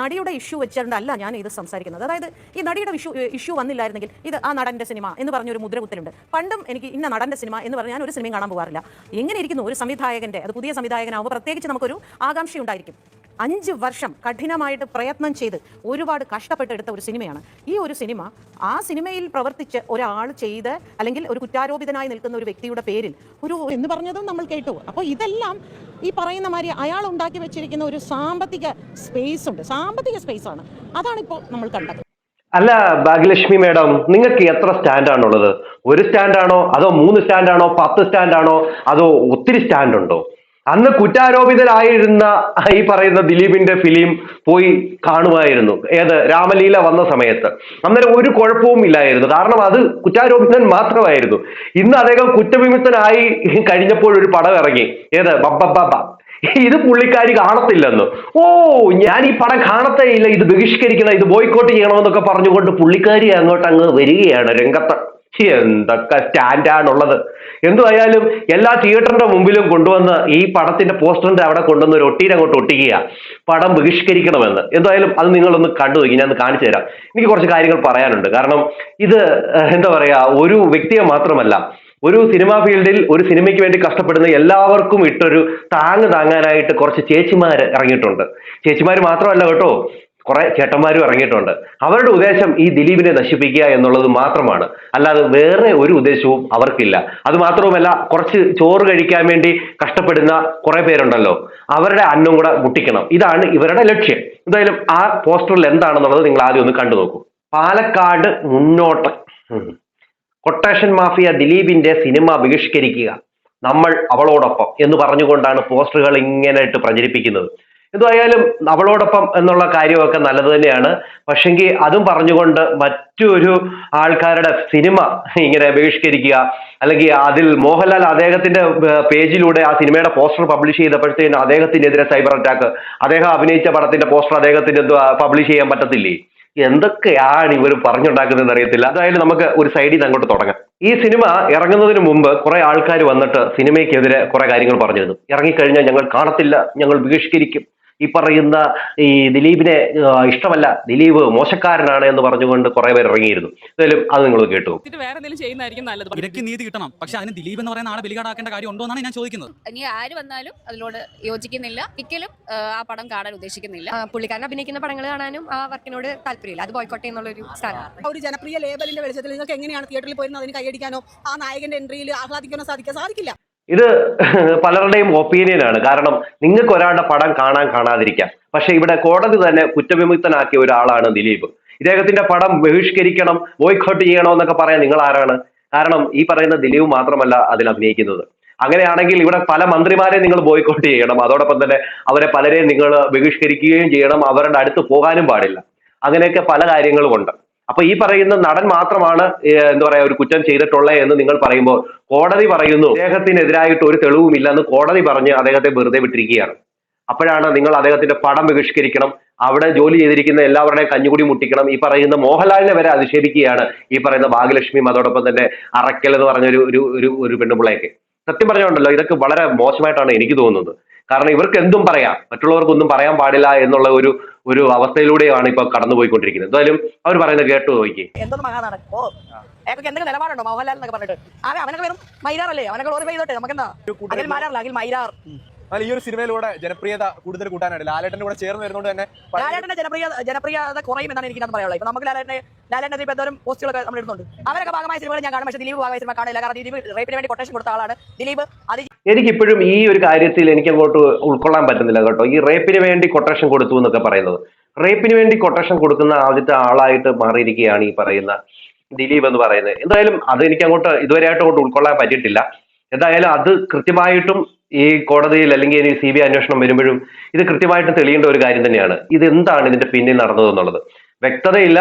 നടിയുടെ ഇഷ്യൂ വെച്ചിട്ടുണ്ടല്ല ഞാൻ ഇത് സംസാരിക്കുന്നത്. അതായത് ഈ നടിയുടെ ഇഷ്യൂ ഇഷ്യൂ വന്നില്ലായിരുന്നെങ്കിൽ ഇത് ആ നടന്റെ സിനിമ എന്ന് പറഞ്ഞൊരു മുദ്ര കുത്തലുണ്ട് പണ്ടും എനിക്ക് ഇന്ന നടന്റെ സിനിമ എന്ന് പറഞ്ഞാൽ ഞാൻ ഒരു സിനിമയും കാണാൻ പോകാറില്ല. എങ്ങനെ ഇരിക്കുന്നു ഒരു സംവിധായകന്റെ അത് പുതിയ സംവിധായകനാകുമ്പോൾ പ്രത്യേകിച്ച് നമുക്കൊരു ആകാംക്ഷ ഉണ്ടായിരിക്കും അഞ്ച് വർഷം കഠിനമായിട്ട് പ്രയത്നം ചെയ്ത് ഒരുപാട് കഷ്ടപ്പെട്ട് എടുത്ത ഒരു സിനിമയാണ്. ഈ ഒരു സിനിമ ആ സിനിമയിൽ പ്രവർത്തിച്ച് ഒരാൾ ചെയ്ത് അല്ലെങ്കിൽ ഒരു കുറ്റാരോപിതനായി നിൽക്കുന്ന ഒരു വ്യക്തിയുടെ പേരിൽ ഒരു എന്ന് പറഞ്ഞതും നമ്മൾ കേട്ടു. അപ്പോൾ ഇതെല്ലാം ഈ പറയുന്ന മാതിരി അയാൾ ഉണ്ടാക്കി വെച്ചിരിക്കുന്ന ഒരു സാമ്പത്തിക സ്പേസ് ഉണ്ട്. സാമ്പത്തിക സ്പേസ് ആണ്. അതാണ് ഇപ്പോൾ നമ്മൾ കണ്ടത്. അല്ല ഭാഗ്യലക്ഷ്മി മേഡം നിങ്ങൾക്ക് എത്ര സ്റ്റാൻഡാണുള്ളത് ഒരു സ്റ്റാൻഡാണോ അതോ മൂന്ന് സ്റ്റാൻഡാണോ പത്ത് സ്റ്റാൻഡാണോ അതോ ഒത്തിരി സ്റ്റാൻഡ് ഉണ്ടോ? അന്ന് കുറ്റാരോപിതരായിരുന്ന ഈ പറയുന്ന ദിലീപിന്റെ ഫിലിം പോയി കാണുമായിരുന്നു. ഏത്? രാമലീല വന്ന സമയത്ത്. അന്നേരം ഒരു കുഴപ്പവും ഇല്ലായിരുന്നു. കാരണം അത് കുറ്റാരോപിതൻ മാത്രമായിരുന്നു. ഇന്ന് അദ്ദേഹം കുറ്റവിമുക്തനായി കഴിഞ്ഞപ്പോൾ ഒരു പടം ഇറങ്ങി. ഏത്? ബബ്ബബ്ബ ഇത് പുള്ളിക്കാരി കാണത്തില്ലെന്ന്. ഓ ഞാൻ ഈ പടം കാണത്തേ ഇല്ല. ഇത് ബഹിഷ്കരിക്കണം. ഇത് ബോയ്ക്കോട്ട് ചെയ്യണമെന്നൊക്കെ പറഞ്ഞുകൊണ്ട് പുള്ളിക്കാരി അങ്ങോട്ട് അങ്ങ് വരികയാണ് രംഗത്ത്. എന്തൊക്കെ സ്റ്റാൻഡാണുള്ളത്? എന്തുമായാലും എല്ലാ തിയേറ്ററിന്റെ മുമ്പിലും കൊണ്ടുവന്ന് ഈ പടത്തിന്റെ പോസ്റ്ററിന്റെ അവിടെ കൊണ്ടുവന്ന് ഒരു ഒട്ടീരം അങ്ങോട്ട് ഒട്ടിക്കുക. പടം ബഹിഷ്കരിക്കണമെന്ന്. എന്തായാലും അത് നിങ്ങളൊന്ന് കണ്ടു നോക്കി. ഞാൻ കാണിച്ചു തരാം. എനിക്ക് കുറച്ച് കാര്യങ്ങൾ പറയാനുണ്ട്. കാരണം ഇത് എന്താ പറയാ ഒരു വ്യക്തിയെ മാത്രമല്ല ഒരു സിനിമാ ഫീൽഡിൽ ഒരു സിനിമയ്ക്ക് വേണ്ടി കഷ്ടപ്പെടുന്ന എല്ലാവർക്കും ഇട്ടൊരു താങ്ങ് താങ്ങാനായിട്ട് കുറച്ച് ചേച്ചിമാർ ഇറങ്ങിയിട്ടുണ്ട്. ചേച്ചിമാർ മാത്രമല്ല കേട്ടോ കുറെ ചേട്ടന്മാരും ഇറങ്ങിയിട്ടുണ്ട്. അവരുടെ ഉദ്ദേശം ഈ ദിലീപിനെ നശിപ്പിക്കുക എന്നുള്ളത് മാത്രമാണ്. അല്ലാതെ വേറെ ഒരു ഉദ്ദേശവും അവർക്കില്ല. അത് മാത്രവുമല്ല കുറച്ച് ചോറ് കഴിക്കാൻ വേണ്ടി കഷ്ടപ്പെടുന്ന കുറെ പേരുണ്ടല്ലോ. അവരുടെ അന്നം കൂടെ മുട്ടിക്കണം. ഇതാണ് ഇവരുടെ ലക്ഷ്യം. എന്തായാലും ആ പോസ്റ്ററിൽ എന്താണെന്നുള്ളത് നിങ്ങൾ ആദ്യം ഒന്ന് കണ്ടു നോക്കൂ. പാലക്കാട് മുന്നോട്ട്. കൊട്ടേഷൻ മാഫിയ ദിലീപിന്റെ സിനിമ ബഹിഷ്കരിക്കുക. നമ്മൾ അവളോടൊപ്പം എന്ന് പറഞ്ഞുകൊണ്ടാണ് പോസ്റ്ററുകൾ ഇങ്ങനെ ഇട്ട് പ്രചരിപ്പിക്കുന്നത്. എന്തായാലും അവളോടൊപ്പം എന്നുള്ള കാര്യമൊക്കെ നല്ലത് തന്നെയാണ്. പക്ഷെങ്കിൽ അതും പറഞ്ഞുകൊണ്ട് മറ്റൊരു ആൾക്കാരുടെ സിനിമ ഇങ്ങനെ ബഹിഷ്കരിക്കുക അല്ലെങ്കിൽ അതിൽ മോഹൻലാൽ അദ്ദേഹത്തിന്റെ പേജിലൂടെ ആ സിനിമയുടെ പോസ്റ്റർ പബ്ലിഷ് ചെയ്തപ്പോഴത്തേന് അദ്ദേഹത്തിനെതിരെ സൈബർ അറ്റാക്ക് അദ്ദേഹം അഭിനയിച്ച പടത്തിന്റെ പോസ്റ്റർ അദ്ദേഹത്തിന് പബ്ലിഷ് ചെയ്യാൻ പറ്റത്തില്ലേ? എന്തൊക്കെയാണ് ഇവർ പറഞ്ഞുണ്ടാക്കുന്നതെന്ന് അറിയത്തില്ല. അതായാലും നമുക്ക് ഒരു സൈഡിൽ നിന്ന് അങ്ങോട്ട് തുടങ്ങാം. ഈ സിനിമ ഇറങ്ങുന്നതിന് മുമ്പ് കുറെ ആൾക്കാർ വന്നിട്ട് സിനിമയ്ക്കെതിരെ കുറെ കാര്യങ്ങൾ പറഞ്ഞിരുന്നു. ഇറങ്ങിക്കഴിഞ്ഞാൽ ഞങ്ങൾ കാണത്തില്ല ഞങ്ങൾ ബഹിഷ്കരിക്കും. ഈ പറയുന്ന ഈ ദിലീപിനെ ഇഷ്ടമല്ല. ദിലീപ് മോശക്കാരനാണ് എന്ന് പറഞ്ഞുകൊണ്ട് കുറെ പേർ ഇറങ്ങിയിരുന്നു. എന്തായാലും അത് നിങ്ങൾ കേട്ടു. വേറെ എന്തെങ്കിലും ചെയ്യുന്നതായിരിക്കും നല്ലത്. ഇരയ്ക്ക് നീതി കിട്ടണം. പക്ഷെ അതിന് ദിലീപ് എന്ന് പറയുന്ന ആളെ ബലികാടാക്കേണ്ട കാര്യം ഉണ്ടോ എന്നാണ് ഞാൻ ചോദിക്കുന്നത്. ഇനി ആര് വന്നാലും അതിനോട് യോജിക്കുന്നില്ല. ഒരിക്കലും ആ, ആ പടം കാണാൻ ഉദ്ദേശിക്കുന്നില്ല. പുള്ളിക്കാരൻ അഭിനയിക്കുന്ന പടങ്ങൾ കാണാനും ആ വർക്കിനോട് താല്പര്യമില്ല. അത് ബോയ്ക്കോട്ടെ എന്നുള്ളൊരു സ്ഥാനം ഒരു ജനപ്രിയ ലേബലിന്റെ വെളിച്ചത്തിൽ നിങ്ങൾക്ക് എങ്ങനെയാണ് തിയേറ്ററിൽ പോയിരുന്നത്? അതിന് കൈയടിക്കാനോ ആ നായകന്റെ എൻട്രിയിൽ ആഹ്ലാദിക്കാനോ സാധിക്കാൻ സാധിക്കില്ല. ഇത് പലരുടെയും ഒപ്പീനിയൻ ആണ്. കാരണം നിങ്ങൾക്ക് ഒരാളുടെ പടം കാണാൻ കാണാതിരിക്കാം. പക്ഷെ ഇവിടെ കോടതി തന്നെ കുറ്റവിമുക്തനാക്കിയ ഒരാളാണ് ദിലീപ്. ഇദ്ദേഹത്തിന്റെ പടം ബഹിഷ്കരിക്കണം ബോയ്ക്കോട്ട് ചെയ്യണം എന്നൊക്കെ പറയാൻ നിങ്ങൾ ആരാണ്? കാരണം ഈ പറയുന്ന ദിലീപ് മാത്രമല്ല അതിൽ അഭിനയിക്കുന്നത്. അങ്ങനെയാണെങ്കിൽ ഇവിടെ പല മന്ത്രിമാരെ നിങ്ങൾ ബോയ്ക്കോട്ട് ചെയ്യണം. അതോടൊപ്പം തന്നെ അവരെ പലരെയും നിങ്ങൾ ബഹിഷ്കരിക്കുകയും ചെയ്യണം. അവരുടെ അടുത്ത് പോകാനും പാടില്ല. അങ്ങനെയൊക്കെ പല കാര്യങ്ങളും ഉണ്ട്. അപ്പൊ ഈ പറയുന്ന നടൻ മാത്രമാണ് എന്താ പറയാ ഒരു കുറ്റം ചെയ്തിട്ടുള്ളത് എന്ന് നിങ്ങൾ പറയുമ്പോൾ കോടതി പറയുന്നു അദ്ദേഹത്തിനെതിരായിട്ട് ഒരു തെളിവുമില്ലെന്ന് കോടതി പറഞ്ഞ് അദ്ദേഹത്തെ വെറുതെ വിട്ടിരിക്കുകയാണ്. അപ്പോഴാണ് നിങ്ങൾ അദ്ദേഹത്തിന്റെ പടം ബഹിഷ്കരിക്കണം അവിടെ ജോലി ചെയ്തിരിക്കുന്ന എല്ലാവരുടെയും കഞ്ഞുകൂടി മുട്ടിക്കണം ഈ പറയുന്ന മോഹൻലാലിനെ വരെ അധിക്ഷേപിക്കുകയാണ് ഈ പറയുന്ന ഭാഗ്യലക്ഷ്മി അതോടൊപ്പം തന്നെ അറക്കൽ എന്ന് പറഞ്ഞ ഒരു ഒരു ഒരു ഒരു പെണ്ണുപിള്ളയൊക്കെ സത്യം പറഞ്ഞുകൊണ്ടല്ലോ ഇതൊക്കെ വളരെ മോശമായിട്ടാണ് എനിക്ക് തോന്നുന്നത്. കാരണം ഇവർക്ക് എന്തും പറയാം മറ്റുള്ളവർക്കൊന്നും പറയാൻ പാടില്ല എന്നുള്ള ഒരു ഒരു അവസ്ഥയിലൂടെയാണ് ഇപ്പൊ കടന്നുപോയിക്കൊണ്ടിരിക്കുന്നത്. എന്തായാലും അവർ പറയുന്നത് കേട്ടു നോക്കി. എന്തൊന്നും മഹാനാണ്? ഓ അയാൾക്ക് എന്തെങ്കിലും നിലപാടുണ്ടോ? മോഹൻലാൽ എന്നൊക്കെ പറഞ്ഞിട്ട്. അവൻ അവനൊക്കെ വെറും മൈരാറല്ലേ അവനൊക്കെ ഓർമ്മ ചെയ്തോട്ടെ നമുക്കെന്താ? അഖിൽ മാരാറില്ല അഖിൽ മൈരാർ. എന്നാൽ ഈ ഒരു സിനിമയിലൂടെ ജനപ്രിയത കൂടുതൽ കൂട്ടാനായിട്ട് ലാലേട്ടന്റെ കൂടെ ചേർന്ന് വരുന്നതുകൊണ്ട് തന്നെ ലാലേട്ടന്റെ ജനപ്രിയ ജനപ്രിയത കുറയും എന്നാണ് എനിക്ക് പറയാനുള്ളത്. ഇപ്പൊ നമുക്ക് ലാലേട്ടനെ ലാലേട്ടനെ ഇപ്പൊ എന്തോരം പോസ്റ്റുകളൊക്കെ നമ്മൾ ഇടുന്നുണ്ട് അവരൊക്കെ ഭാഗമായ സിനിമകൾ ഞാൻ കാണും. പക്ഷേ ദിലീപ് ഭാഗമായ സിനിമ കാണില്ല കാരണം ദിലീപ് റേപ്പിന് വേണ്ടി കൊട്ടേഷൻ കൊടുത്ത ആളാണ്. ദിലീപ് അത് എനിക്കിപ്പോഴും ഈ ഒരു കാര്യത്തിൽ എനിക്ക് അങ്ങോട്ട് ഉൾക്കൊള്ളാൻ പറ്റുന്നില്ല കേട്ടോ. ഈ റേപ്പിന് വേണ്ടി കൊട്ടേഷൻ കൊടുത്തു എന്നൊക്കെ പറയുന്നത്. റേപ്പിന് വേണ്ടി കൊട്ടേഷൻ കൊടുക്കുന്ന ആദ്യത്തെ ആളായിട്ട് മാറിയിരിക്കുകയാണ് ഈ പറയുന്ന ദിലീപ് എന്ന് പറയുന്നത്. എന്തായാലും അത് എനിക്ക് അങ്ങോട്ട് ഇതുവരെയായിട്ട് അങ്ങോട്ട് ഉൾക്കൊള്ളാൻ പറ്റിയിട്ടില്ല. എന്തായാലും അത് കൃത്യമായിട്ടും ഈ കോടതിയിൽ അല്ലെങ്കിൽ ഇനി സി ബി അന്വേഷണം വരുമ്പോഴും ഇത് കൃത്യമായിട്ടും തെളിയേണ്ട ഒരു കാര്യം തന്നെയാണ്. ഇത് എന്താണ് ഇതിന്റെ പിന്നിൽ നടന്നത് എന്നുള്ളത് വ്യക്തതയില്ല.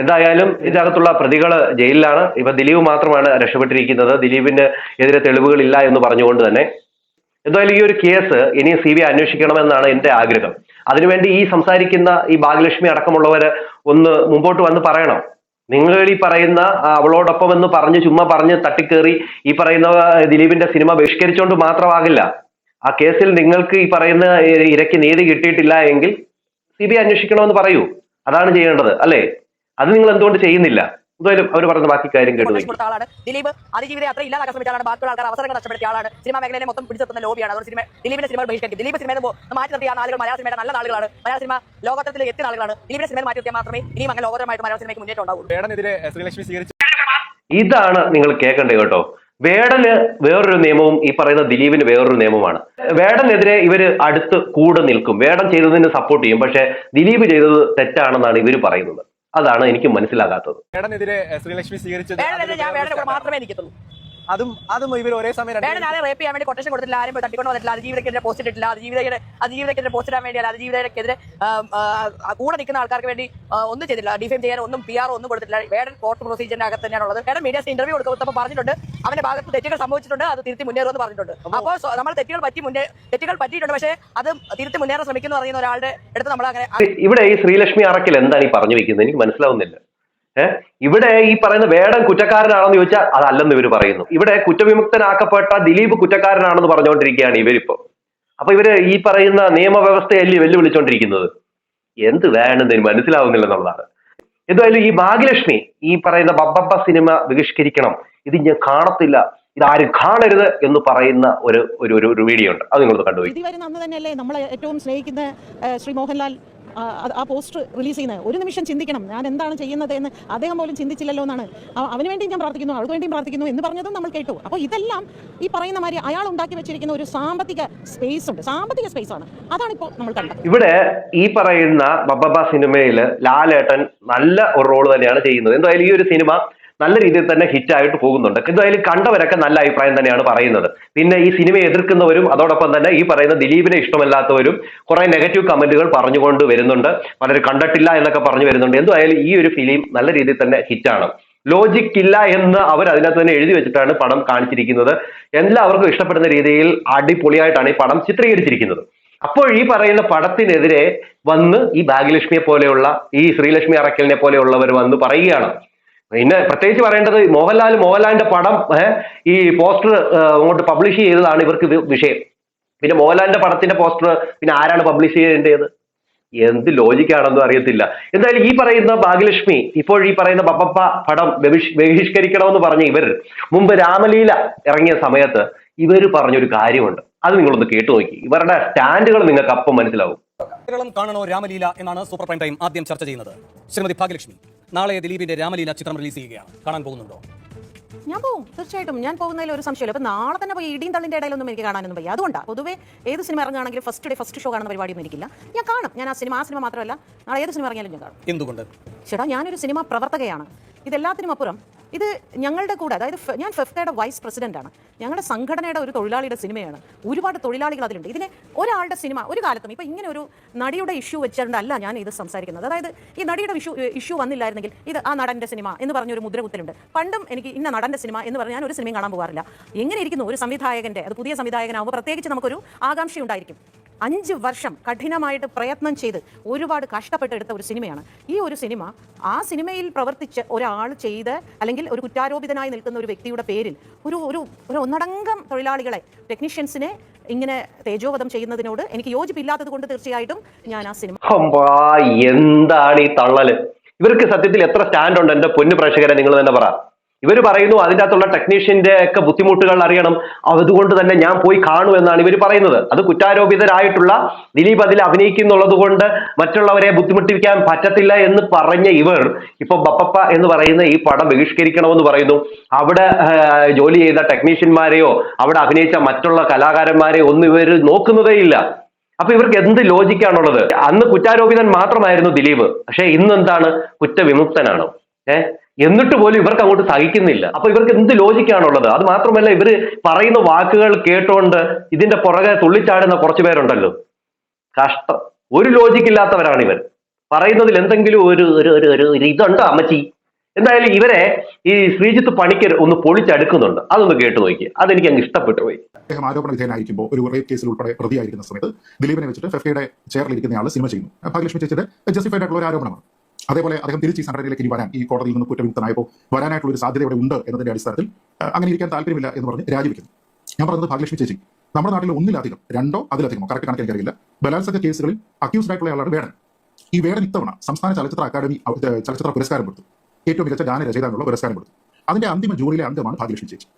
എന്തായാലും ഇതിനകത്തുള്ള പ്രതികൾ ജയിലിലാണ്. ഇപ്പൊ ദിലീപ് മാത്രമാണ് രക്ഷപ്പെട്ടിരിക്കുന്നത്. ദിലീപിന് എതിരെ തെളിവുകളില്ല എന്ന് പറഞ്ഞുകൊണ്ട് തന്നെ. എന്തായാലും ഈ ഒരു കേസ് ഇനി സി ബി ഐ അന്വേഷിക്കണമെന്നാണ് എന്റെ ആഗ്രഹം. അതിനുവേണ്ടി ഈ സംസാരിക്കുന്ന ഈ ഭാഗ്യലക്ഷ്മി അടക്കമുള്ളവര് ഒന്ന് മുമ്പോട്ട് വന്ന് പറയണം. നിങ്ങൾ ഈ പറയുന്ന അവളോടൊപ്പം എന്ന് പറഞ്ഞ് ചുമ്മാ പറഞ്ഞ് തട്ടിക്കേറി ഈ പറയുന്ന ദിലീപിന്റെ സിനിമ ബഹിഷ്കരിച്ചുകൊണ്ട് മാത്രമാകില്ല. ആ കേസിൽ നിങ്ങൾക്ക് ഈ പറയുന്ന ഇരക്ക് നീതി കിട്ടിയിട്ടില്ല എങ്കിൽ സി ബി ഐ അന്വേഷിക്കണമെന്ന് പറയൂ. അതാണ് ചെയ്യേണ്ടത് അല്ലേ? അത് നിങ്ങൾ എന്തുകൊണ്ട് ചെയ്യുന്നില്ല? എന്തായാലും അവർ പറഞ്ഞ ബാക്കി കാര്യം കേട്ടു ആളാണ്. ദിലീപ് അതിജീവിതയെ അത്ര ഇല്ലാതാക്കാൻ ശ്രമിച്ച ആളാണ്. ബാക്കിയുള്ള ആൾക്കാർ അവസരങ്ങൾ നഷ്ടപ്പെടുത്തിയ ആളാണ്. സിനിമ മേഖലയിലെ മൊത്തം പിടിച്ചെത്തുന്ന ലോബിയാണ് അതുകൊണ്ട് സിനിമ ദിലീപിന്റെ സിനിമ ബഹിഷ്കരിക്കും. ദിലീപ് സിനിമയിൽ നിന്ന് മാറ്റി നിർത്തിയ ആളുകൾ മലയാള സിനിമയുടെ നല്ല ആളുകളാണ് മലയാള സിനിമ ലോകത്തിൽ എത്തിയ ആളുകളാണ് ദിലീപിന്റെ സിനിമ മാറ്റി നിർത്തിയാൽ മാത്രമേ ഇനിയും അങ്ങനെ ലോകപരമായിട്ട് മലയാള സിനിമയ്ക്ക് മുന്നേറ്റം ഇതാണ് നിങ്ങൾ കേൾക്കേണ്ടത് കേട്ടോ. വേടന് വേറൊരു നിയമവും ഈ പറയുന്ന ദിലീപിന് വേറൊരു നിയമമാണ് വേടനെതിരെ ഇവർ അടുത്ത് കൂടെ നിൽക്കും. വേടൻ ചെയ്തതിന് സപ്പോർട്ട് ചെയ്യും. പക്ഷെ ദിലീപ് ചെയ്തത് തെറ്റാണെന്നാണ് ഇവർ പറയുന്നത്. അതാണ് എനിക്ക് മനസ്സിലാകാത്തത്. വേടനെതിരെ ശ്രീലക്ഷ്മി സ്വീകരിച്ചത് വേണമെങ്കിൽ ഞാൻ വേടനെ മാത്രമേ നിൽക്കത്തുള്ളൂ അതും അതും ഇവർ ഒരേ സമയം രണ്ട് വേണം നാളെ റേപ്പ് ചെയ്യാൻ വേണ്ടി കൊട്ടേഷൻ കൊടുത്തില്ല ആരും തട്ടിക്കൊണ്ട് വന്നിട്ടില്ല അതിജീവിതക്കെതിരെ പോസ്റ്റ് ഇട്ടിട്ടില്ല അതിജീവിതയുടെ അതിജീവിതക്കെതിരെ പോസ്റ്റ് ഇടാൻ വേണ്ടി അല്ല അതിജീവിതക്കെതിരെ കൂടെ നിൽക്കുന്ന ആൾക്കാർക്ക് വേണ്ടി ഒന്നും ചെയ്തില്ല ഡിഫെയിം ചെയ്യാൻ ഒന്നും പി ആർ ഒന്നും കൊടുത്തിട്ടില്ല വേടൻ കോർട്ട് പ്രൊസീജിയറിന്റെ അകത്ത് തന്നെയാണ് ഉള്ളത് വേടൻ മീഡിയസ് ഇന്റർവ്യൂ കൊടുക്കുമ്പോൾ പറഞ്ഞിട്ടുണ്ട് അവന്റെ ഭാഗത്ത് തെറ്റുകൾ സംഭവിച്ചിട്ടുണ്ട് അത് തിരുത്തി മുന്നേറുമെന്ന് പറഞ്ഞിട്ടുണ്ട്. അപ്പോൾ നമ്മൾ തെറ്റുകൾ പറ്റി മുന്നേ തെറ്റുകൾ പറ്റിയിട്ടുണ്ട് പക്ഷേ അത് തിരുത്തി മുന്നേറാൻ ശ്രമിക്കുന്നു പറയുന്ന ഒരാളുടെ അടുത്ത് നമ്മൾ അങ്ങനെ ഇവിടെ ഈ ശ്രീലക്ഷ്മി അറക്കൽ എന്താണ് ഈ പറഞ്ഞു വെക്കുന്നത്? എനിക്ക് മനസ്സിലാവുന്നില്ല. ഇവിടെ ഈ പറയുന്ന വേടം കുറ്റക്കാരനാണെന്ന് ചോദിച്ചാൽ അതല്ലെന്ന് ഇവർ പറയുന്നു. ഇവിടെ കുറ്റവിമുക്തനാക്കപ്പെട്ട ദിലീപ് കുറ്റക്കാരനാണെന്ന് പറഞ്ഞുകൊണ്ടിരിക്കുകയാണ് ഇവരിപ്പോ. അപ്പൊ ഇവർ ഈ പറയുന്ന നിയമവ്യവസ്ഥയല്ലേ വെല്ലുവിളിച്ചോണ്ടിരിക്കുന്നത്? എന്ത് വേണമെന്ന് മനസ്സിലാവുന്നില്ല എന്നുള്ളതാണ്. എന്തായാലും ഈ ഭാഗ്യലക്ഷ്മി ഈ പറയുന്ന ബബ്ബപ്പ സിനിമ ബഹിഷ്കരിക്കണം ഇത് ഞാൻ കാണത്തില്ല. ഇതാരും കാണരുത് എന്ന് പറയുന്ന ഒരു ഒരു ഒരു- വീഡിയോ ഉണ്ട്. അത് നിങ്ങൾ കണ്ടുപോയി വിധി വരുന്ന അന്ന് തന്നെയല്ലേ നമ്മളെ ഏറ്റവും സ്നേഹിക്കുന്ന ശ്രീ മോഹൻലാൽ ആ, പോസ്റ്റ് റിലീസ് ചെയ്യുന്നത്. ഒരു നിമിഷം ചിന്തിക്കണം. ഞാൻ എന്താണ് ചെയ്യുന്നത് എന്ന് അദ്ദേഹം പോലും ചിന്തിച്ചില്ലല്ലോ എന്നാണ്. അവന് വേണ്ടി ഞാൻ പ്രാർത്ഥിക്കുന്നു അവൾക്ക് വേണ്ടിയും പ്രാർത്ഥിക്കുന്നു എന്ന് പറഞ്ഞതും നമ്മൾ കേട്ടു. അപ്പോൾ ഇതെല്ലാം ഈ പറയുന്ന മാതിരി അയാൾ ഉണ്ടാക്കി വെച്ചിരിക്കുന്ന ഒരു സാമ്പത്തിക സ്പേസ് ഉണ്ട്. സാമ്പത്തിക സ്പേസ് ആണ്. അതാണ് ഇപ്പോൾ നമ്മൾ കണ്ടത്. ഇവിടെ ഈ പറയുന്ന ബബബ സിനിമയിൽ ലാലേട്ടൻ നല്ല ഒരു റോൾ തന്നെയാണ് ചെയ്യുന്നത്. എന്തായാലും ഈ ഒരു സിനിമ നല്ല രീതിയിൽ തന്നെ ഹിറ്റ് ആയിട്ട് പോകുന്നുണ്ട്. എന്തായാലും കണ്ടവരൊക്കെ നല്ല അഭിപ്രായം തന്നെയാണ് പറയുന്നത്. പിന്നെ ഈ സിനിമയെ എതിർക്കുന്നവരും അതോടൊപ്പം തന്നെ ഈ പറയുന്ന ദിലീപിനെ ഇഷ്ടമല്ലാത്തവരും കുറെ നെഗറ്റീവ് കമന്റുകൾ പറഞ്ഞുകൊണ്ട് വരുന്നുണ്ട്. പലരും കണ്ടിട്ടില്ല എന്നൊക്കെ പറഞ്ഞു വരുന്നുണ്ട്. എന്തായാലും ഈ ഒരു ഫിലിം നല്ല രീതിയിൽ തന്നെ ഹിറ്റാണ് ലോജിക് ഇല്ല എന്ന് അവർ അതിനകത്ത് തന്നെ എഴുതി വെച്ചിട്ടാണ് പടം കാണിച്ചിരിക്കുന്നത്. എല്ലാവർക്കും ഇഷ്ടപ്പെടുന്ന രീതിയിൽ അടിപൊളിയായിട്ടാണ് ഈ പടം ചിത്രീകരിച്ചിരിക്കുന്നത്. അപ്പോൾ ഈ പറയുന്ന പടത്തിനെതിരെ വന്ന് ഈ ഭാഗ്യലക്ഷ്മിയെ പോലെയുള്ള ഈ ശ്രീലക്ഷ്മി അറക്കലിനെ പോലെയുള്ളവർ വന്ന് പറയുകയാണ്. പിന്നെ പ്രത്യേകിച്ച് പറയേണ്ടത് മോഹൻലാൽ മോഹൻലാലിന്റെ പടം ഈ പോസ്റ്റർ അങ്ങോട്ട് പബ്ലിഷ് ചെയ്തതാണ് ഇവർക്ക് വിഷയം. പിന്നെ മോഹൻലാലിന്റെ പടത്തിന്റെ പോസ്റ്റർ പിന്നെ ആരാണ് പബ്ലിഷ് ചെയ്യേണ്ടത്? എന്ത് ലോജിക്കാണെന്നും അറിയത്തില്ല. എന്തായാലും ഈ പറയുന്ന ഭാഗ്യലക്ഷ്മി ഇപ്പോൾ ഈ പറയുന്ന പപ്പപ്പ പടം ബഹിഷ് ബഹിഷ്കരിക്കണമെന്ന് പറഞ്ഞ ഇവർ മുമ്പ് രാമലീല ഇറങ്ങിയ സമയത്ത് ഇവർ പറഞ്ഞൊരു കാര്യമുണ്ട്. അത് നിങ്ങളൊന്ന് കേട്ടു നോക്കി. ഇവരുടെ സ്റ്റാൻഡുകൾ നിങ്ങൾക്ക് അപ്പം മനസ്സിലാവും. കേരളം കാണണോ രാമലീല എന്നാണ് സൂപ്പർ പ്രൈം ടൈം ആദ്യം ചർച്ച ചെയ്യുന്നത്. ശ്രീമതി ഭാഗ്യലക്ഷ്മി നാളെ ദിലീപിന്റെ രാമലീല ചിത്രം റിലീസ് ചെയ്യുകയാണ്. കാണാൻ പോകുന്നുണ്ടോ? ഞാൻ പോകും തീർച്ചയായിട്ടും. ഞാൻ പോകുന്നതിൽ ഒരു സംശയമില്ല. അപ്പൊ നാളെ തന്നെ പോയി ഇടിയും തള്ളിന്റെ ഇടയിലൊന്നും എനിക്ക് കാണാനൊന്നും വയ്യ. അതുകൊണ്ടാണ് പൊതുവേ ഏത് സിനിമ ഇറങ്ങുകയാണെങ്കിലും ഫസ്റ്റ് ഡേ ഫസ്റ്റ് ഷോ കാണുന്ന പരിപാടിയൊന്നും എനിക്കില്ല. ഞാൻ കാണും. ഞാൻ ആ സിനിമ ആ സിനിമ മാത്രമല്ല നാളെ ഏത് സിനിമ ഇറങ്ങിയാലും ഞാൻ കാണും. എന്തുകൊണ്ട്? ചേട്ടാ ഞാനൊരു സിനിമ പ്രവർത്തകയാണ്. ഇതെല്ലാത്തിനും അപ്പുറം ഇത് ഞങ്ങളുടെ കൂടെ അതായത് ഞാൻ ഫെഫ്റ്റയുടെ വൈസ് പ്രസിഡന്റാണ് ഞങ്ങളുടെ സംഘടനയുടെ ഒരു തൊഴിലാളിയുടെ സിനിമയാണ്. ഒരുപാട് തൊഴിലാളികൾ അതിലുണ്ട്. ഇതിനെ ഒരാളുടെ സിനിമ ഒരു കാലത്തും ഇപ്പം ഇങ്ങനെ ഒരു നടിയുടെ ഇഷ്യൂ വെച്ചുകൊണ്ടല്ല ഞാൻ ഇത് സംസാരിക്കുന്നത്. അതായത് ഈ നടിയുടെ ഇഷ്യൂ ഇഷ്യൂ വന്നില്ലായിരുന്നെങ്കിൽ ഇത് ആ നടന്റെ സിനിമ എന്ന് പറഞ്ഞൊരു മുദ്രകുത്തലുണ്ട്. പണ്ടും എനിക്ക് ഇന്ന നടന്റെ സിനിമ എന്ന് പറഞ്ഞ് ഞാൻ ഒരു സിനിമയും കാണാൻ പോകാറില്ല. എങ്ങനെ ഇരിക്കുന്നു ഒരു സംവിധായകന്റെ അത് പുതിയ സംവിധായകനാകുമ്പോൾ പ്രത്യേകിച്ച് നമുക്കൊരു ആകാംക്ഷ ഉണ്ടായിരിക്കും അഞ്ച് വർഷം കഠിനമായിട്ട് പ്രയത്നം ചെയ്ത് ഒരുപാട് കഷ്ടപ്പെട്ട് എടുത്ത ഒരു സിനിമയാണ്. ഈ ഒരു സിനിമ ആ സിനിമയിൽ പ്രവർത്തിച്ച് ഒരാൾ ചെയ്ത് അല്ലെങ്കിൽ ഒരു കുറ്റാരോപിതനായി നിൽക്കുന്ന ഒരു വ്യക്തിയുടെ പേരിൽ ഒരു ഒരു ഒരു ഒന്നടങ്കം തൊഴിലാളികളെ ടെക്നീഷ്യൻസിനെ ഇങ്ങനെ തേജോവധം ചെയ്യുന്നതിനോട് എനിക്ക് യോജിപ്പില്ലാത്തത് കൊണ്ട് തീർച്ചയായിട്ടും ഞാൻ ആ സിനിമ എന്താണ് ഈ തള്ളൽ? ഇവർക്ക് സത്യത്തിൽ എത്ര സ്റ്റാൻഡ് ഉണ്ട് എന്റെ പൊന്നു പ്രേക്ഷകരെ നിങ്ങൾ തന്നെ പറ. ഇവർ പറയുന്നു അതിന്റെ അകത്തുള്ള ടെക്നീഷ്യന്റെ ഒക്കെ ബുദ്ധിമുട്ടുകൾ അറിയണം. അതുകൊണ്ട് തന്നെ ഞാൻ പോയി കാണും എന്നാണ് ഇവർ പറയുന്നത്. അത് കുറ്റാരോപിതരായിട്ടുള്ള ദിലീപ് അതിൽ അഭിനയിക്കുന്നുള്ളത് കൊണ്ട് മറ്റുള്ളവരെ ബുദ്ധിമുട്ടിക്കാൻ പറ്റത്തില്ല എന്ന് പറഞ്ഞ ഇവർ ഇപ്പൊ ബപ്പപ്പ എന്ന് പറയുന്ന ഈ പടം ബഹിഷ്കരിക്കണമെന്ന് പറയുന്നു. അവിടെ ജോലി ചെയ്ത ടെക്നീഷ്യന്മാരെയോ അവിടെ അഭിനയിച്ച മറ്റുള്ള കലാകാരന്മാരെയോ ഒന്നും ഇവർ നോക്കുന്നതേ ഇല്ല. അപ്പൊ ഇവർക്ക് എന്ത് ലോജിക്കാണുള്ളത്? അന്ന് കുറ്റാരോപിതൻ മാത്രമായിരുന്നു ദിലീപ്. പക്ഷെ ഇന്ന് എന്താണ്? കുറ്റവിമുക്തനാണ്. ഏ എന്നിട്ട് പോലും ഇവർക്ക് അങ്ങോട്ട് സഹിക്കുന്നില്ല. അപ്പൊ ഇവർക്ക് എന്ത് ലോജിക്കാണുള്ളത്? അത് മാത്രമല്ല ഇവർ പറയുന്ന വാക്കുകൾ കേട്ടോണ്ട് ഇതിന്റെ പുറകെ തുള്ളിച്ചാടുന്ന കുറച്ചു പേരുണ്ടല്ലോ. കഷ്ടം. ഒരു ലോജിക്ക് ഇല്ലാത്തവരാണ് ഇവർ പറയുന്നതിൽ എന്തെങ്കിലും ഒരു ഒരു ഒരു ഒരു ഇതുണ്ടോ അമ്മച്ചി? എന്തായാലും ഇവരെ ഈ ശ്രീജിത്ത് പണിക്കർ ഒന്ന് പൊളിച്ചടുക്കുന്നുണ്ട്. അതൊന്ന് കേട്ടു നോക്കി അതെനിക്ക് അങ്ങ് ഇഷ്ടപ്പെട്ടു പോയി. അദ്ദേഹം ആരോപണ വിധേയനായിരിക്കുമ്പോൾ ഒരു റേപ്പ് കേസിൽ ഉൾപ്പെടെ പ്രതിയായിരിക്കുന്ന സമയത്ത് ദിലീപിനെ വെച്ചിട്ട് ഫെഫയുടെ ആൾ സിനിമ ചെയ്യുന്നു. ഭാഗ്യലക്ഷ്മി ചേച്ചിയുടെ ജസ്റ്റിഫൈഡ് ആയിട്ടുള്ള ഒരു ആരോപണമാണ്. അതേപോലെ അദ്ദേഹം തിരിച്ച് ഈ സംഘടനയിലേക്ക് ഇനി വരാൻ ഈ കോടതിയിൽ നിന്ന് കുറ്റവിമുക്തനായപ്പോൾ വരാനായിട്ടുള്ള ഒരു സാധ്യത ഇവിടെ ഉണ്ട് എന്നതിന്റെ അടിസ്ഥാനത്തിൽ അങ്ങനെ ഇരിക്കാൻ താല്പര്യമില്ല എന്ന് പറഞ്ഞ് രാജിവെക്കുന്നു. ഞാൻ പറഞ്ഞത് ഭാഗ്യലക്ഷ്മി ചേച്ചി നമ്മുടെ നാട്ടിൽ ഒന്നിലധികം രണ്ടോ അതിലധികമോ കറക്റ്റ് കണക്ക് എനിക്കറിയില്ല ബലാത്സംഗ കേസുകളിൽ അക്യൂസ്ഡ് ആയിട്ടുള്ള ആളാണ് വേടൻ. ഈ വേടൻ ഇത്തവണ സംസ്ഥാന ചലച്ചിത്ര അക്കാദമി ചലച്ചിത്ര പുരസ്കാരം കൊടുത്തു. ഏറ്റവും മികച്ച ഗാനരചയിതാവിനുള്ള പുരസ്കാരം കൊടുത്തു. അതിന്റെ അന്തിമ ജൂറിയിലെ അംഗമാണ് ഭാഗ്യലക്ഷ്മി ചേച്ചി.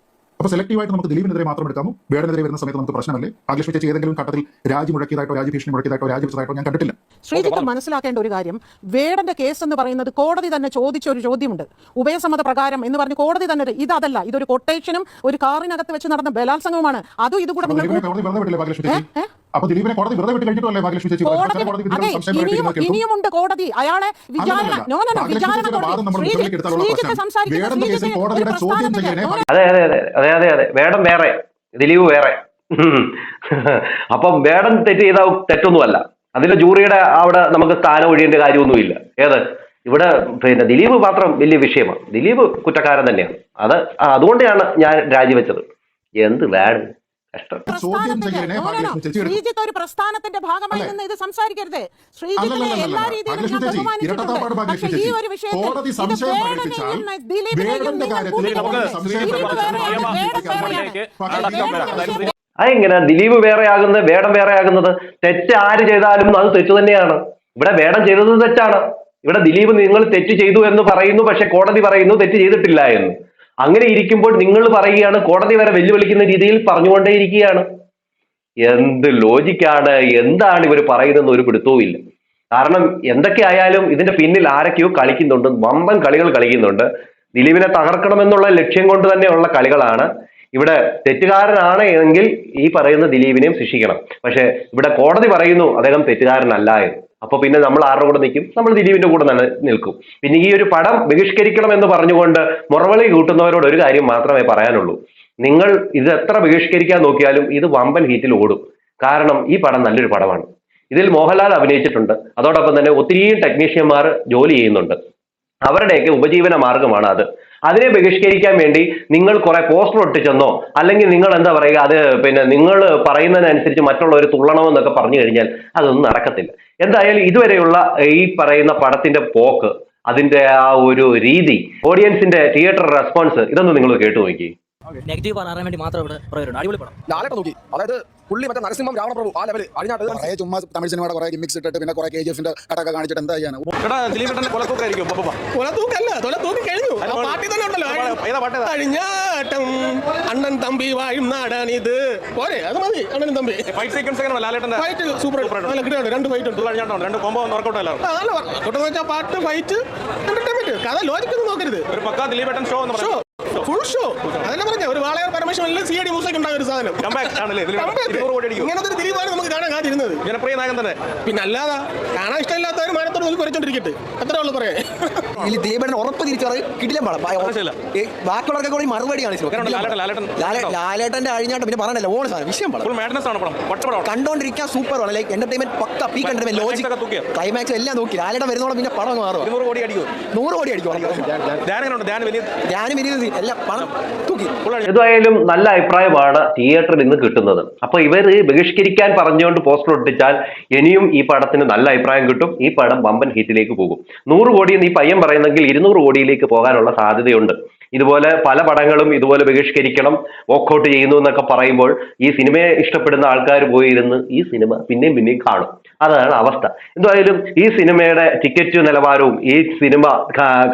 അപ്പൊ സെലക്റ്റീവായിട്ട് നമുക്ക് ദിലീപിനെതിരെ മാത്രം എടുക്കാമോ? വേടനെതിരെ വരുന്ന സമയത്ത് നമുക്ക് പ്രശ്നമല്ലേ? ഭാഗ്യലക്ഷ്മി ചേച്ചി ഏതെങ്കിലും ഘട്ടത്തിൽ രാജി മുഴക്കിയതായിട്ടോ രാജ്യഭീഷണി മുഴക്കിയതായിട്ടോ രാജിവെച്ചതായിട്ടോ ഞാൻ കണ്ടിട്ടില്ല. ശ്രീജിത്ത് മനസ്സിലാക്കേണ്ട ഒരു കാര്യം. വേടന്റെ കേസ് എന്ന് പറയുന്നത് കോടതി തന്നെ ചോദിച്ച ഒരു ചോദ്യമുണ്ട്. ഉഭയസമ്മത പ്രകാരം എന്ന് പറഞ്ഞ് കോടതി തന്നെ ഇത് ഇതല്ല ഇതൊരു കൊട്ടേഷനും ഒരു കാറിനകത്ത് വെച്ച് നടന്ന ബലാത്സംഗവുമാണ്. അതും ഇതുകൂടെ നിങ്ങൾ അപ്പൊ ദിലീപിനെ കോടതി വെറുതെ വിട്ട് കഴിഞ്ഞിട്ടല്ലേ ഭാഗ്യലക്ഷ്മി ചേച്ചി? കോടതി. ഇനിയുമുണ്ട് കോടതി. അയാളെ കോടതിയുടെ ചോദ്യം അതെ അതെ അതെ അതെ അതെ അതെ വേടം വേറെ. ദിലീപ് വേറെ. അപ്പം വേടൻ തെറ്റ് ചെയ്ത തെറ്റൊന്നുമല്ല. അതിന്റെ ജൂറിയുടെ അവിടെ നമുക്ക് സ്ഥാനം ഒഴിയേണ്ട കാര്യമൊന്നുമില്ല. ഏത്? ഇവിടെ പിന്നെ ദിലീപ് മാത്രം വലിയ വിഷയമാണ്. ദിലീപ് കുറ്റക്കാരൻ തന്നെയാണ്. അത് അതുകൊണ്ടാണ് ഞാൻ രാജിവെച്ചത്. എന്ത് വേണം ശ്രീജിത്ത് ഒരു പ്രസ്ഥാനത്തിന്റെ ഭാഗമായി? നിന്ന് ഇത് സംസാരിക്കരുത്. ശ്രീജിത്തിനെ എല്ലാ രീതിയിലും ഞാൻ ബഹുമാനിച്ചിട്ടുണ്ട്. ഇരട്ടത്താപ്പാട് ഈ ഒരു വിഷയത്തിൽ അതെങ്ങനെ ദിലീപ് വേറെയാകുന്നത് വേടം വേറെയാകുന്നത്? തെറ്റ് ആര് ചെയ്താലും അത് തെറ്റ് തന്നെയാണ്. ഇവിടെ വേടം ചെയ്തത് തെറ്റാണ്. ഇവിടെ ദിലീപ് നിങ്ങൾ തെറ്റ് ചെയ്തു എന്ന് പറയുന്നു പക്ഷെ കോടതി പറയുന്നു തെറ്റ് ചെയ്തിട്ടില്ല എന്ന്. അങ്ങനെ ഇരിക്കുമ്പോൾ നിങ്ങൾ പറയുകയാണ് കോടതി വരെ വെല്ലുവിളിക്കുന്ന രീതിയിൽ പറഞ്ഞുകൊണ്ടേയിരിക്കുകയാണ്. എന്ത് ലോജിക്കാണ് എന്താണ് ഇവർ പറയുന്നതെന്ന് ഒരു പിടുത്തവും ഇല്ല. കാരണം എന്തൊക്കെ ആയാലും ഇതിന്റെ പിന്നിൽ ആരൊക്കെയോ കളിക്കുന്നുണ്ട് വമ്പൻ കളികൾ കളിക്കുന്നുണ്ട്. ദിലീപിനെ തകർക്കണമെന്നുള്ള ലക്ഷ്യം കൊണ്ട് തന്നെയുള്ള കളികളാണ്. ഇവിടെ തെറ്റുകാരനാണ് എങ്കിൽ ഈ പറയുന്ന ദിലീപിനെയും ശിക്ഷിക്കണം. പക്ഷെ ഇവിടെ കോടതി പറയുന്നു അദ്ദേഹം തെറ്റുകാരനല്ല എന്ന്. അപ്പൊ പിന്നെ നമ്മൾ ആരുടെ കൂടെ നിൽക്കും? നമ്മൾ ദിലീപിന്റെ കൂടെ തന്നെ നിൽക്കും. പിന്നെ ഈ ഒരു പടം ബഹിഷ്കരിക്കണം എന്ന് പറഞ്ഞുകൊണ്ട് മുറവിളി കൂട്ടുന്നവരോട് ഒരു കാര്യം മാത്രമേ പറയാനുള്ളൂ. നിങ്ങൾ ഇത് എത്ര ബഹിഷ്കരിക്കാൻ നോക്കിയാലും ഇത് വമ്പൻ ഹീറ്റിൽ ഓടും. കാരണം ഈ പടം നല്ലൊരു പടമാണ്. ഇതിൽ മോഹൻലാൽ അഭിനയിച്ചിട്ടുണ്ട്. അതോടൊപ്പം തന്നെ ഒത്തിരിയും ടെക്നീഷ്യന്മാർ ജോലി ചെയ്യുന്നുണ്ട്. അവരുടെയൊക്കെ ഉപജീവന മാർഗമാണ് അത്. അതിനെ ബഹിഷ്കരിക്കാൻ വേണ്ടി നിങ്ങൾ കുറെ പോസ്റ്റർ ഒട്ടിച്ചെന്നോ അല്ലെങ്കിൽ നിങ്ങൾ എന്താ പറയുക അത് പിന്നെ നിങ്ങൾ പറയുന്നതിനനുസരിച്ച് മറ്റുള്ളവർ തുള്ളണമെന്നൊക്കെ പറഞ്ഞു കഴിഞ്ഞാൽ അതൊന്നും നടക്കത്തില്ല. എന്തായാലും ഇതുവരെയുള്ള ഈ പറയുന്ന പടത്തിന്റെ പോക്ക് അതിന്റെ ആ ഒരു രീതി ഓഡിയൻസിന്റെ തിയേറ്റർ റെസ്പോൺസ് ഇതൊന്നും നിങ്ങൾ കേട്ടു നോക്കി. നെഗറ്റീവ് പറയാൻ വേണ്ടി മാത്രം ഇവിടെ പറയുന്നുണ്ട് അടിപൊളി പടം. നാളെ നോക്കി. അതായത് പുള്ളി മറ്റേ നരസിംഹം രാവണപ്രഭു ആ ലെവൽ അഴിഞ്ഞാട്ട് കുറേ ചുമ്മാ തമിഴ് സിനിമയുടെ കുറെ മിക്സ് ഇട്ടിട്ട് പിന്നെ കുറെ കെ ജി എഫിന്റെ കടക്കെ കാണിച്ചിട്ട് എന്താ ചെയ്യാൻ കൊലത്തൂക്കല്ല കൊലത്തൂക്കി കഴിഞ്ഞു. പാട്ടി തന്നെ ഉണ്ടല്ലോ. ഏതാ പാട്ട്? കഴിഞ്ഞാട്ടം അണ്ണൻ തമ്പി വാഴും ഇത്. പോരെ അത് മതി. അണ്ണൻ തമ്പി. ഫൈറ്റ് സീക്വൻസ് എങ്ങനെ ലാലേട്ടന്റെ ഫൈറ്റ് സൂപ്പർ നല്ല രണ്ട് ഫൈറ്റ് ഉണ്ട്. രണ്ട് കോമ്പോ വർക്കൗട്ട് അല്ല നല്ല വെച്ചാൽ പാട്ട് ഫൈറ്റ് എന്റർടൈൻമെന്റ് കഥ ലോജിക്കൊന്നും നോക്കരുത്. ഒരു പക്കാ ദിലീപേട്ടൻ ഷോ എന്ന് ഷോ ഫുൾ ഷോ അതല്ല പറഞ്ഞ ഒരു വാളയാർ പരമേശ്വരനിൽ സി ഡി മൂസയ്ക്ക് ഉണ്ടായ ഒരു സാധനം? ഇങ്ങനത്തെ ഒരു ദിലീപാണ് നമുക്ക് കാണാൻ കാത്തിരുന്നത്. ജനപ്രിയ നായകൻ തന്നെ. പിന്നെ അല്ലാതെ കാണാൻ ഇഷ്ടമില്ലാത്തവർ മാനത്തോട് നോക്കി കുറച്ചോണ്ടിരിക്കട്ടെ അത്രേ ഉള്ളു പറയാൻ. ഇതിൽ ദിലീപേട്ടൻ ഉറപ്പ് തിരിച്ചറി കിടിലം പടം. മനസ്സിലായില്ല. ബാക്കിയുള്ളവർക്ക് കൂടി മറുപടി കാണിച്ചു ലാലേട്ടന്റെ അഴിഞ്ഞാട്ട് പിന്നെ പറഞ്ഞല്ലോ ഓണ സാധനം വിഷയം പടം. കണ്ടോണ്ടിരിക്കാൻ സൂപ്പർ ആണ്. ലൈക്ക് എന്റർടൈൻമെന്റ് പക്ക പീ കണ്ടർടൈൻമെന്റ് ലോജിക് ക്ലൈമാക്സ് എല്ലാം നോക്കി ലാലേട്ടൻ വരുന്നോളം പിന്നെ പടം മാറും. ഇരുന്നൂറ് കോടി അടിക്കും നൂറ് കോടി അടിക്കും ഞാനും ഇരുന്ന് എല്ലാം പണം തൂക്കി. ഏതായാലും നല്ല അഭിപ്രായമാണ് തിയേറ്ററിൽ നിന്ന് കിട്ടുന്നത്. അപ്പൊ ഇവർ ബഹിഷ്കരിക്കാൻ പറഞ്ഞുകൊണ്ട് പോസ്റ്റർ ഒട്ടിച്ചാൽ ഇനിയും ഈ പടത്തിന് നല്ല അഭിപ്രായം കിട്ടും. ഈ പടം വമ്പൻ ഹിറ്റിലേക്ക് പോകും. നൂറ് കോടി എന്ന് ഈ പയ്യൻ പറയുന്നെങ്കിൽ ഇരുന്നൂറ് കോടിയിലേക്ക് പോകാനുള്ള സാധ്യതയുണ്ട്. ഇതുപോലെ പല പടങ്ങളും ഇതുപോലെ ബഹിഷ്കരിക്കണം വോക്കൗട്ട് ചെയ്യുന്നു എന്നൊക്കെ പറയുമ്പോൾ ഈ സിനിമയെ ഇഷ്ടപ്പെടുന്ന ആൾക്കാർ പോയി പോയിരുന്ന് ഈ സിനിമ പിന്നെയും പിന്നെയും കാണും. അതാണ് അവസ്ഥ. എന്തായാലും ഈ സിനിമയുടെ ടിക്കറ്റ് നിലവാരവും ഈ സിനിമ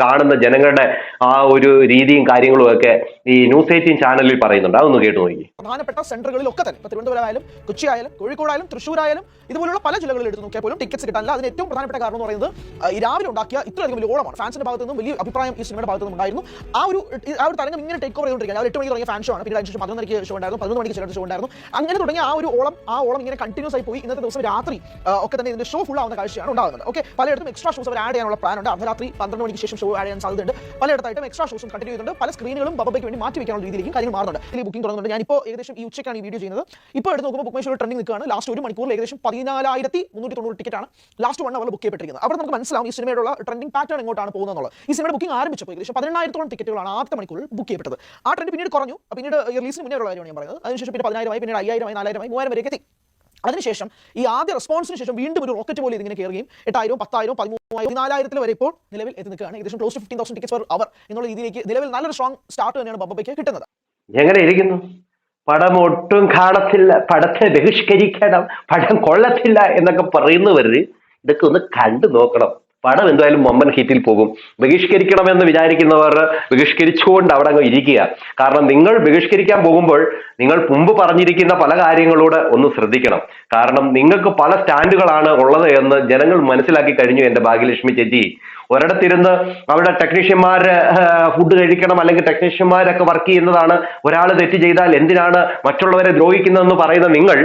കാണുന്ന ജനങ്ങളുടെ ആ ഒരു രീതിയും കാര്യങ്ങളും ഒക്കെ ഈ ന്യൂസ് എയ്റ്റീൻ ചാനലിൽ പറയുന്നുണ്ട്. അതൊന്ന് കേട്ടു നോക്കി. പ്രധാനപ്പെട്ട സെന്ററുകളിൽ ഒക്കെ തന്നെ തിരുവനന്തപുരം ആയാലും കൊച്ചി ആയാലും കോഴിക്കോടായാലും തൃശ്ശൂരായാലും ഇതുപോലുള്ള പല ജില്ലകളിൽ എടുത്ത് നോക്കിയാൽ പോലും ടിക്കറ്റ്സ് കിട്ടാനില്ല അതിന് ഏറ്റവും പ്രധാനപ്പെട്ട കാരണം എന്ന് പറയുന്നത് ഈ രാവിലെ ഉണ്ടാക്കിയ ഇത്രയധികം വലിയ ഓളമാണ്. ഫാൻസിന്റെ ഭാഗത്തു നിന്നും വലിയ അഭിപ്രായം ഈ സിനിമയുടെ ഭാഗത്തു നിന്നും ഉണ്ടായിരുന്നു ആ ഒരു ആ ഒരു തരംഗം ഇങ്ങനെ ടേക്ക് ഓവർ ചെയ്തുകൊണ്ടിരിക്കുക എട്ട് മണിക്ക് തുടങ്ങിയ ഫാൻ ഷോ ആണ്. പിന്നെ അതിനുശേഷം പതിനൊന്നരയ്ക്ക് ഷോ ഉണ്ടായിരുന്നു. പതിനൊന്ന് മണിക്ക് ചിലർ ഷോ ഉണ്ടായിരുന്നു. അങ്ങനെ തുടങ്ങിയ ആ ഒരു ഓളം ആ ഓളം ഇങ്ങനെ കണ്ടിന്യൂസ് ആയി പോയി. ഇന്നത്തെ ദിവസം രാത്രി ഒക്കെ തന്നെ ഇതിന്റെ ഷോ ഫുൾ ആവുന്ന കാഴ്ചയാണ് ഉണ്ടാകുന്നത്. ഓക്കെ പലയിടത്തും എക്സ്ട്രാ ഷോസ് അവർ ആഡ് ചെയ്യാനുള്ള പ്ലാൻ ഉണ്ട്. അർദ്ധരാത്രി പന്ത്രണ്ട് മണിക്ക് ശേഷം ഷോ ആഡ് ചെയ്യാൻ സാധ്യതയുണ്ട്. പലയിടത്തായിട്ടും എക്സ്ട്രാ ഷോസും കണ്ടിന്യൂ ചെയ്യുന്നുണ്ട്. പല സ്ക്രീനുകളും ബബയ്ക്ക് വേണ്ടി മാറ്റി വെക്കാനുള്ള രീതിയിലേക്ക് കാര്യങ്ങൾ മാറുന്നുണ്ട്. ഇതിൽ ബുക്കിംഗ് തുടങ്ങുന്നുണ്ട്. ഞാനിപ്പോൾ ഏകദേശം ഈ ഉച്ചയ്ക്കാണ് ഈ വീഡിയോ ചെയ്യുന്നത്. ഇപ്പോൾ എടുത്ത് നോക്കുമ്പോൾ ബുക്ക് മൈ ഷോ ട്രെൻഡിംഗ് നിൽക്കുകയാണ്. ലാസ്റ്റ് ഒരു മണിക്കൂറിൽ ഏകദേശം പതിനാലായിരത്തി മുന്നൂറ്റി തൊണ്ണൂറ് ടിക്കറ്റാണ് ലാസ്റ്റ് വൺ അവർ ബുക്ക് ചെയ്യപ്പെട്ടിരിക്കുന്നത്. അവിടെ നമുക്ക് മനസ്സിലാവും ഈ സിനിമയുടെ ട്രെൻഡിങ് പാറ്റേൺ എങ്ങോട്ടാണ് പോകുന്നതെന്നുള്ളത്. ഈ സിനിമയുടെ ബുക്കിംഗ് ആരംഭിച്ചപ്പോൾ ഏകദേശം പതിനായിരത്തോളം ടിക്കറ്റുകളാണ് ആദ്യത്തെ മണിക്കൂറിൽ ബുക്ക് ചെയ്യപ്പെട്ടത്. ആ ട്രെൻഡ് പിന്നീട് കുറഞ്ഞു. പിന്നീട് റിലീസിന് മുന്നേ ഉള്ള കാര്യമാണ് ഞാൻ പറയുന്നത്. അതിനുശേഷം പിന്നെ പതിനായിരമായി പിന്നീട് അയ്യായിരമായി നാലായിരമായി മൂവായിരം വരെയൊക്കെ എത്തി. അതിനുശേഷം ഈ ആദ്യ റെസ്പോൺസിന് ശേഷം വീണ്ടും ഒരു റോക്കറ്റ് പോലെ ഇതിങ്ങനെ കയറുകയും എട്ടായിരം പത്തായിരം പതിമൂവായിരം പതിനാലായിരത്തിൽ വരെ ഇപ്പോൾ നിലവിൽ എത്തി നിൽക്കുകയാണ് ഏകദേശം close to fifteen thousand tickets per hour എന്നുള്ള രീതിയിലേക്ക് നിലവിൽ നല്ലൊരു സ്ട്രോങ് സ്റ്റാർട്ട് തന്നെയാണ് ബബ്ബയ്ക്ക് കിട്ടുന്നത്. എങ്ങനെ ഇരിക്കുന്നു? പടം ഒട്ടും കാണത്തില്ല. പടത്തെ ബഹിഷ്കരിക്കണം. പടം കൊള്ളത്തില്ല എന്നൊക്കെ പറയുന്നവര് ഇതൊക്കെ ഒന്ന് കണ്ടു നോക്കണം. പടം എന്തായാലും വമ്പൻ ഹിറ്റിൽ പോകും. ബഹിഷ്കരിക്കണമെന്ന് വിചാരിക്കുന്നവർ ബഹിഷ്കരിച്ചുകൊണ്ട് അവിടെ അങ്ങ് ഇരിക്കുക. കാരണം നിങ്ങൾ ബഹിഷ്കരിക്കാൻ പോകുമ്പോൾ നിങ്ങൾ മുമ്പ് പറഞ്ഞിരിക്കുന്ന പല കാര്യങ്ങളോട് ഒന്ന് ശ്രദ്ധിക്കണം. കാരണം നിങ്ങൾക്ക് പല സ്റ്റാൻഡുകളാണ് ഉള്ളത് എന്ന് ജനങ്ങൾ മനസ്സിലാക്കി കഴിഞ്ഞു എന്റെ ഭാഗ്യലക്ഷ്മി ചേച്ചി. ഒരിടത്തിരുന്ന് അവിടെ ടെക്നീഷ്യന്മാർ ഫുഡ് കഴിക്കണം അല്ലെങ്കിൽ ടെക്നീഷ്യന്മാരൊക്കെ വർക്ക് ചെയ്യുന്നതാണ് ഒരാൾ തെറ്റ് ചെയ്താൽ എന്തിനാണ് മറ്റുള്ളവരെ ദ്രോഹിക്കുന്നതെന്ന് പറയുന്ന നിങ്ങൾ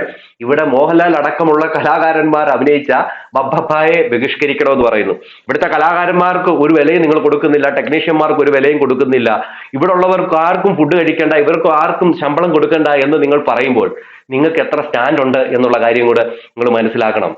ഇവിടെ മോഹൻലാൽ അടക്കമുള്ള കലാകാരന്മാർ അഭിനയിച്ച ബബ്ബപ്പായെ ബഹിഷ്കരിക്കണമെന്ന് പറയുന്നു. ഇവിടുത്തെ കലാകാരന്മാർക്ക് ഒരു വിലയും നിങ്ങൾ കൊടുക്കുന്നില്ല ടെക്നീഷ്യന്മാർക്ക് ഒരു വിലയും കൊടുക്കുന്നില്ല. ഇവിടെ ഉള്ളവർക്ക് ആർക്കും ഫുഡ് കഴിക്കേണ്ട ഇവർക്ക് ആർക്കും ശമ്പളം കൊടുക്കേണ്ട എന്ന് നിങ്ങൾ പറയുമ്പോൾ നിങ്ങൾക്ക് എത്ര സ്റ്റാൻഡ് ഉണ്ട് എന്നുള്ള കാര്യം കൂടെ നിങ്ങൾ മനസ്സിലാക്കണം.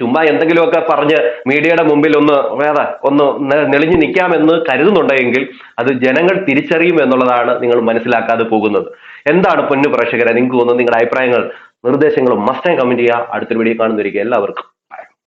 ചുമ്മാ എന്തെങ്കിലുമൊക്കെ പറഞ്ഞ് മീഡിയയുടെ മുമ്പിൽ ഒന്ന് വേറെ ഒന്ന് നെളിഞ്ഞു നിൽക്കാമെന്ന് കരുതുന്നുണ്ടെങ്കിൽ അത് ജനങ്ങൾ തിരിച്ചറിയും എന്നുള്ളതാണ് നിങ്ങൾ മനസ്സിലാക്കാതെ പോകുന്നത്. എന്താണ് പൊന്നു പ്രേക്ഷകരെ? നിങ്ങൾക്ക് തോന്നുന്നത് നിങ്ങളുടെ അഭിപ്രായങ്ങൾ നിർദ്ദേശങ്ങളും മസ്റ്റായി കമന്റ് ചെയ്യുക. അടുത്തൊരു വീഡിയോ കാണുന്നവരിക്കും എല്ലാവർക്കും.